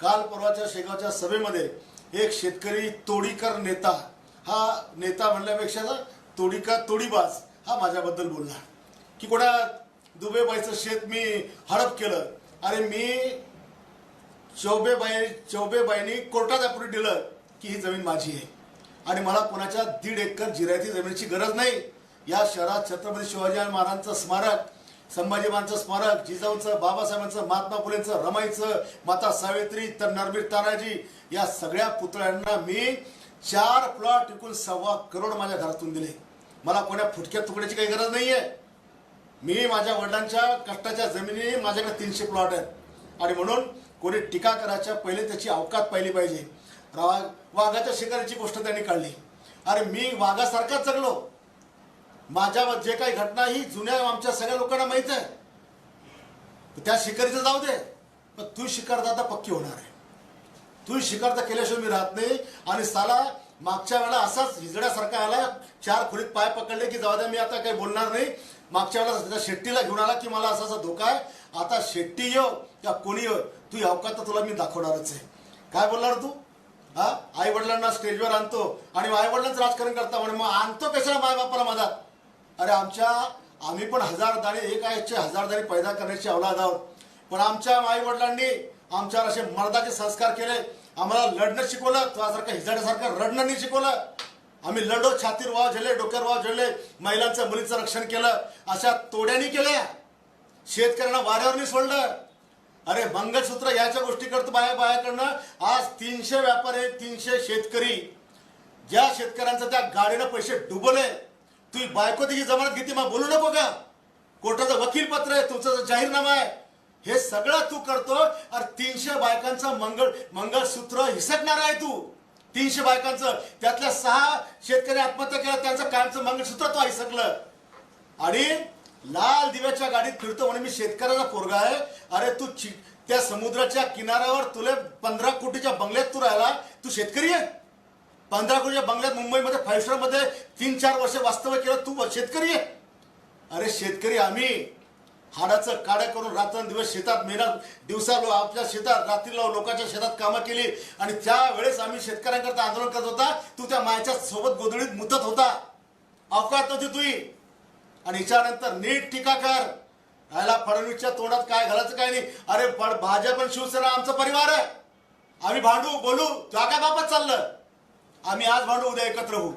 काल परवाच्या शेगावच्या सभेमध्ये एक शेतकरी तोडीकर नेता हा नेता म्हणल्यापेक्षा ना तोडीका तोडीबाज हा माझ्याबद्दल बोलला. की कोणा दुबेबाईचं शेत मी हडप केलं. अरे मी चौबेबाई चौबेबाईंनी कोर्टात अप्रूव्ह दिलं की ही जमीन माझी आहे. आणि मला कोणाच्या दीड एकर जिरायती जमिनीची गरज नाही. या शहरात छत्रपती शिवाजी महाराजांचं स्मारक संभाजीबांचं स्मारक जिजाऊंचं बाबासाहेबांचं महात्मा फुलेंचं रमाईचं माता सावित्री तर नरबीर तानाजी या सगळ्या पुतळ्यांना मी चार प्लॉट विकून सव्वा करोड माझ्या घरातून दिले. मला कोण्या फुटक्या तुकड्याची काही गरज नाहीये. मी माझ्या वडिलांच्या कष्टाच्या जमिनी माझ्याकडे तीनशे प्लॉट आहेत. आणि म्हणून कोणी टीका करायच्या पहिले त्याची अवकात पाहिली पाहिजे. वाघाच्या शिकारीची गोष्ट त्यांनी काढली. अरे मी वाघासारखाच जगलो. माझ्या जे काही घटना ही जुन्या आमच्या सगळ्या लोकांना माहीत आहे. त्या शिकारीचं जाऊ दे. पण तू शिकार आता पक्की होणार आहे. तू शिकार तर केल्याशिवाय मी राहत नाही. आणि साला मागच्या वेळेला असाच हिजड्यासारखा आला चार खोलीत पाय पकडले की जाऊ द्या मी आता काही बोलणार नाही. मागच्या वेळेला शेट्टीला घेऊन आला की मला असा असा धोका आहे. आता शेट्टी येऊ किंवा कोणी येऊ तू या अवकात तुला मी दाखवणारच आहे. काय बोलणार तू? हा? आई वडिलांना स्टेजवर आणतो. आणि आई वडिलांचं राजकारण करता म्हणे मग आणतो कशाला माय बापाला मधात अरे आमच्या आम्ही पण हजार दाणे एक आयचे हजार दाणे पैदा करण्याची अवलाद आहोत. पण आमच्या आई वडिलांनी आमच्यावर असे मर्दाचे संस्कार केले. आम्हाला लढणं शिकवलं तुझ्यासारखं हिजाड्यासारखं रडणं नाही शिकवलं. आम्ही लढो छातीर वाव झेले डोक्यावर वाव झेलले महिलांचं मुलीचं रक्षण केलं. अशा तोड्यानी केल्या. शेतकऱ्यांना वाऱ्यावर नाही सोडलं. अरे मंगलसूत्र याच्या गोष्टी करतो बाया बायाकडनं. आज तीनशे व्यापारी तीनशे शेतकरी. ज्या शेतकऱ्यांचं त्या गाडीनं पैसे डुबले तू बायको तिची जमानत घेते मग बोलू नको का कोर्टाचं वकील पत्र आहे तुमचा जो जाहीरनामा आहे. हे सगळं तू करतो अरे तीनशे बायकांचं मंगळ मंगळसूत्र हिसकणार आहे तू. तीनशे बायकांचं त्यातल्या सहा शेतकरी आत्महत्या केल्या त्यांचं कायमचं मंगळसूत्र तो हिसकलं. आणि लाल दिव्याच्या गाडीत फिरतो म्हणे मी शेतकऱ्याचा पोरगा आहे. अरे तू चि- त्या समुद्राच्या किनाऱ्यावर तुला पंधरा कोटीच्या बंगल्यात तू राहिला तू शेतकरी आहे? पंधरा कोटीच्या बंगल्यात मुंबईमध्ये फाईव्ह स्टारमध्ये तीन चार वर्ष वास्तव्य केलं तू शेतकरी आहे. अरे शेतकरी आम्ही. हाडाचं काड्या करून रात्रंदिवस शेतात मेहनत दिवसा लो आपल्या शेतात रात्रीला लोकांच्या शेतात कामं केली. आणि त्यावेळेस आम्ही शेतकऱ्यांकरता आंदोलन करत होता. तू त्या मायाच्या सोबत गोधडीत मुतत होता. अवकात नव्हती तुही आणि याच्यानंतर नीट टीका कर. राहिला फडणवीसच्या तोंडात काय घालायचं काय नाही. अरे पण भाजप आणि शिवसेना आमचा परिवार आहे. आम्ही भांडू बोलू तुला काय बाबत चाललं. आम्ही आज भांडू उद्या एकत्र होऊ.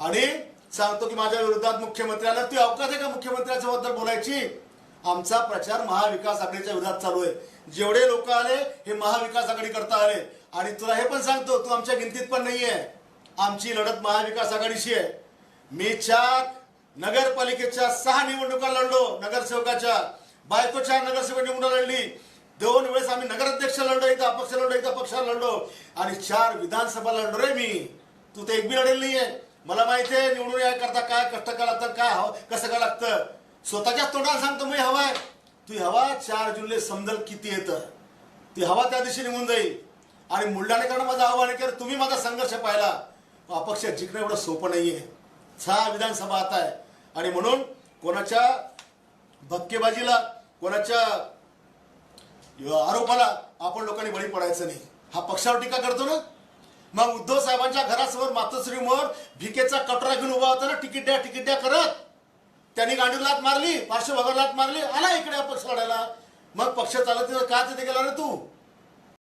आणि सांगतो की माझ्या विरोधात मुख्यमंत्री आला ती अवकाश आहे का मुख्यमंत्र्यांच्या बद्दल बोलायची? आमचा प्रचार महाविकास आघाडीच्या विरोधात चालू आहे. जेवढे लोक आले हे महाविकास आघाडी करता आले. आणि तुला हे पण सांगतो तू आमच्या गिनतीत पण नाहीये. आमची लढत महाविकास आघाडीशी आहे. मी चार नगरपालिकेच्या सहा निवडणुका लढलो नगरसेवकाच्या. बायकोच्या नगरसेवक निवडणूक लढली. दोन वेळेस आम्ही नगराध्यक्ष लढलो एकदा अपक्ष लढलो एकदा पक्षाला लढलो. आणि चार विधानसभा लढलो रे मी. तू तर एक बी लढेल नाहीये. मला माहिती आहे निवडून या करता काय कष्ट काय लागतं काय हवं कसं काय लागतं. स्वतःच्याच तोंडाला सांगतो मी हवाय तू हवा चार जुलै समजल किती येतं. ती हवा त्या दिवशी निघून जाईल. आणि मुलढाणेकरांना माझं आव्हान आहे तुम्ही माझा संघर्ष पाहिला. अपक्ष जिंकणं एवढं सोपं नाहीये. सहा विधानसभा आता आहे. आणि म्हणून कोणाच्या भक्केबाजीला कोणाच्या आरोपाला आपण लोकांनी बळी पडायचं नाही. हा पक्षावर टीका करतो ना? मग उद्धव साहेबांच्या घरासमोर मातोश्रीमोर भिकेचा कटरा घेऊन उभा होता ना तिकीट द्या तिकीट द्या करत त्यांनी गांडीवर लात मारली पार्श्वभागावर लात मारली आला इकडे पक्ष लढायला. मग पक्ष चालत का तिथे गेला ना तू?